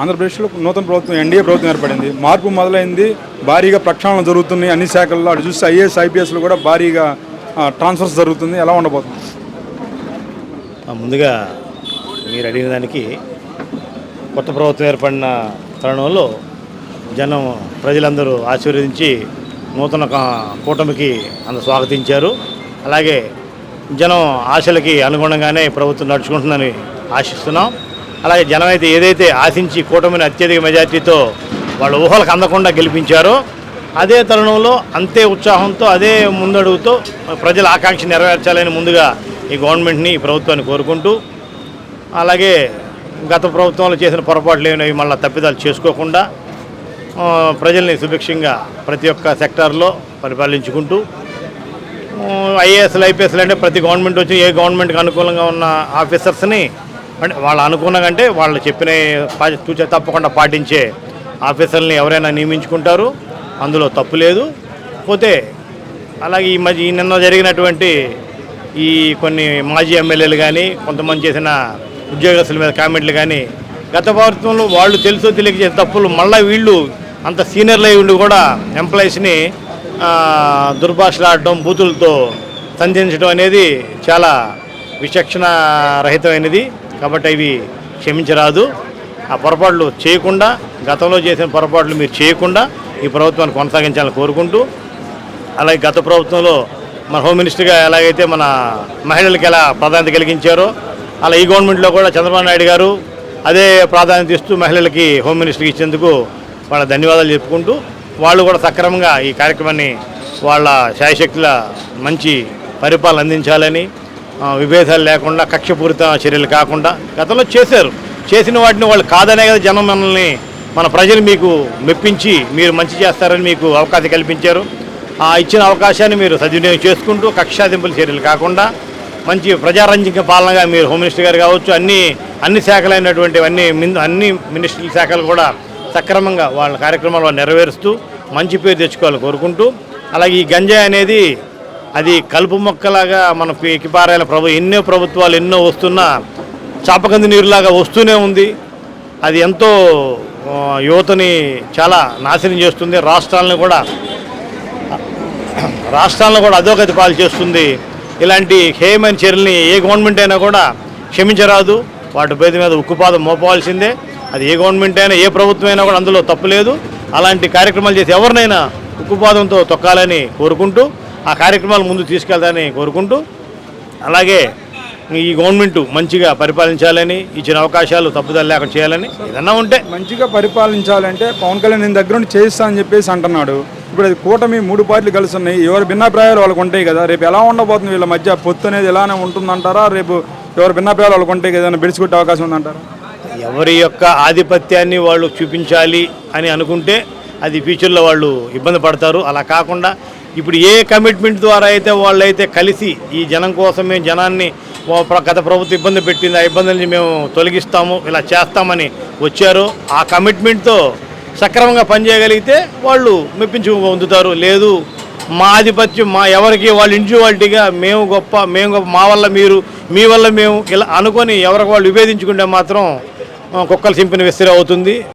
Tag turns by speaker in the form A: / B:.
A: ఆంధ్రప్రదేశ్లో నూతన ప్రభుత్వం ఎన్డీఏ ప్రభుత్వం ఏర్పడింది. మార్పు మొదలైంది. భారీగా ప్రక్షాళన జరుగుతున్నాయి. అన్ని శాఖల్లో అటు చూస్తే ఐఏఎస్ ఐపీఎస్లో కూడా భారీగా ట్రాన్స్ఫర్స్ జరుగుతుంది. ఎలా ఉండబోతుంది?
B: ముందుగా మీరు అడిగిన దానికి కొత్త ప్రభుత్వం ఏర్పడిన తరుణంలో జనం ప్రజలందరూ ఆశీర్వదించి నూతన కూటమికి అంత స్వాగతించారు. అలాగే జనం ఆశలకి అనుగుణంగానే ప్రభుత్వం నడుచుకుంటుందని ఆశిస్తున్నాం. అలాగే జనం అయితే ఏదైతే ఆశించి కూటమిని అత్యధిక మెజార్టీతో వాళ్ళ ఊహలకు అందకుండా గెలిపించారో అదే తరుణంలో అంతే ఉత్సాహంతో అదే ముందడుగుతో ప్రజల ఆకాంక్ష నెరవేర్చాలని ముందుగా ఈ గవర్నమెంట్ని ఈ ప్రభుత్వాన్ని కోరుకుంటూ అలాగే గత ప్రభుత్వంలో చేసిన పొరపాట్లు ఏమైనా మళ్ళీ తప్పిదాలు చేసుకోకుండా ప్రజల్ని సుభిక్షంగా ప్రతి ఒక్క సెక్టార్లో పరిపాలించుకుంటూ ఐఏఎస్లు ఐపీఎస్లు అంటే ప్రతి గవర్నమెంట్ వచ్చి ఏ గవర్నమెంట్కి అనుకూలంగా ఉన్న ఆఫీసర్స్ని అంటే వాళ్ళు అనుకున్న కంటే వాళ్ళు చెప్పిన పా- తూచ తప్పకుండా పాటించే ఆఫీసర్ని ఎవరైనా నియమించుకుంటారు. అందులో తప్పు లేదు. పోతే అలాగే ఈ మధ్య ఈ నిన్న జరిగినటువంటి ఈ కొన్ని మాజీ ఎమ్మెల్యేలు కానీ కొంతమంది చేసిన ఉద్యోగస్తుల మీద కామెంట్లు కానీ గత ప్రభుత్వంలో వాళ్ళు తెలుసో తెలియక చేసే తప్పులు మళ్ళీ వీళ్ళు అంత సీనియర్లు అయి ఉండి కూడా ఎంప్లాయీస్ని దుర్భాషలాడటం బూతులతో సంధించడం అనేది చాలా విచక్షణ రహితమైనది కాబట్టి ఇవి క్షమించరాదు. ఆ పొరపాట్లు చేయకుండా గతంలో చేసిన పొరపాట్లు మీరు చేయకుండా ఈ ప్రభుత్వాన్ని కొనసాగించాలని కోరుకుంటూ అలాగే గత ప్రభుత్వంలో మన హోమ్ మినిస్టర్గా ఎలాగైతే మన మహిళలకు ఎలా ప్రాధాన్యత కలిగించారో అలా ఈ గవర్నమెంట్లో కూడా చంద్రబాబు నాయుడు గారు అదే ప్రాధాన్యత ఇస్తూ మహిళలకి హోమ్ మినిస్టర్కి ఇచ్చేందుకు వాళ్ళ ధన్యవాదాలు చెప్పుకుంటూ వాళ్ళు కూడా సక్రమంగా ఈ కార్యక్రమాన్ని వాళ్ళ శాయశక్తుల మంచి పరిపాలన అందించాలని విభేదాలు లేకుండా కక్షపూరిత చర్యలు కాకుండా గతంలో చేశారు. చేసిన వాటిని వాళ్ళు కాదనే కదా జనం మనల్ని మన ప్రజలు మీకు మెప్పించి మీరు మంచి చేస్తారని మీకు అవకాశం కల్పించారు. ఆ ఇచ్చిన అవకాశాన్ని మీరు సద్వినియోగం చేసుకుంటూ కక్షాదింపుల చర్యలు కాకుండా మంచి ప్రజారంజక పాలనగా మీరు హోమ్ మినిస్టర్ గారు కావచ్చు అన్ని అన్ని శాఖలైనటువంటి అన్ని అన్ని మినిస్ట్రీ శాఖలు కూడా సక్రమంగా వాళ్ళ కార్యక్రమాలు నెరవేరుస్తూ మంచి పేరు తెచ్చుకోవాలని కోరుకుంటూ అలాగే ఈ గంజాయి అనేది అది కలుపు మొక్కలాగా మన ఎక్కిపారాయల ప్రభు ఎన్నో ప్రభుత్వాలు ఎన్నో వస్తున్నా చాపకంది నీరులాగా వస్తూనే ఉంది. అది ఎంతో యువతని చాలా నాశనం చేస్తుంది. రాష్ట్రాలను కూడా రాష్ట్రాలను కూడా అధోగతి పాలు చేస్తుంది. ఇలాంటి హేయమైన చర్యల్ని ఏ గవర్నమెంట్ అయినా కూడా క్షమించరాదు. వాటి పేద మీద ఉక్కుపాదం మోపవలసిందే. అది ఏ గవర్నమెంట్ అయినా ఏ ప్రభుత్వం అయినా కూడా అందులో తప్పలేదు. అలాంటి కార్యక్రమాలు చేసి ఎవరినైనా ఉక్కుపాదంతో తొక్కాలని కోరుకుంటూ ఆ కార్యక్రమాలు ముందు తీసుకెళ్తాలని కోరుకుంటూ అలాగే ఈ గవర్నమెంట్ మంచిగా పరిపాలించాలని ఇచ్చిన అవకాశాలు తప్పుదల లేకుండా చేయాలని ఏదన్నా ఉంటే.
A: మంచిగా పరిపాలించాలంటే పవన్ కళ్యాణ్ నేను దగ్గర నుండి చేయిస్తా అని చెప్పేసి అంటున్నాడు. ఇప్పుడు అది కూటమి మూడు పార్టీలు కలిసి ఉన్నాయి ఎవరి భిన్నాభిప్రాయాలు వాళ్ళకు ఉంటాయి కదా. రేపు ఎలా ఉండబోతుంది వీళ్ళ మధ్య? పొత్తు అనేది ఎలానే ఉంటుందంటారా? రేపు ఎవరి భిన్నాభిప్రాయాలు వాళ్ళకు ఉంటాయి కదా బిడిచికొట్టే అవకాశం ఉందంటారా?
B: ఎవరి యొక్క ఆధిపత్యాన్ని వాళ్ళు చూపించాలి అని అనుకుంటే అది ఫ్యూచర్లో వాళ్ళు ఇబ్బంది పడతారు. అలా కాకుండా ఇప్పుడు ఏ కమిట్మెంట్ ద్వారా అయితే వాళ్ళైతే కలిసి ఈ జనం కోసం మేము జనాన్ని గత ప్రభుత్వం ఇబ్బంది పెట్టింది ఆ ఇబ్బందుల్ని మేము తొలగిస్తాము ఇలా చేస్తామని వచ్చారు. ఆ కమిట్మెంట్తో సక్రమంగా పనిచేయగలిగితే వాళ్ళు మెప్పించు పొందుతారు. లేదు మా ఆధిపత్యం మా ఎవరికి వాళ్ళ ఇండివిజువాలిటీగా మేము గొప్ప మేము గొప్ప మా వల్ల మీరు మీ వల్ల మేము ఇలా అనుకొని ఎవరికి వాళ్ళు విభేదించుకుంటే మాత్రం కుక్కలు సింపిన విసిరి అవుతుంది.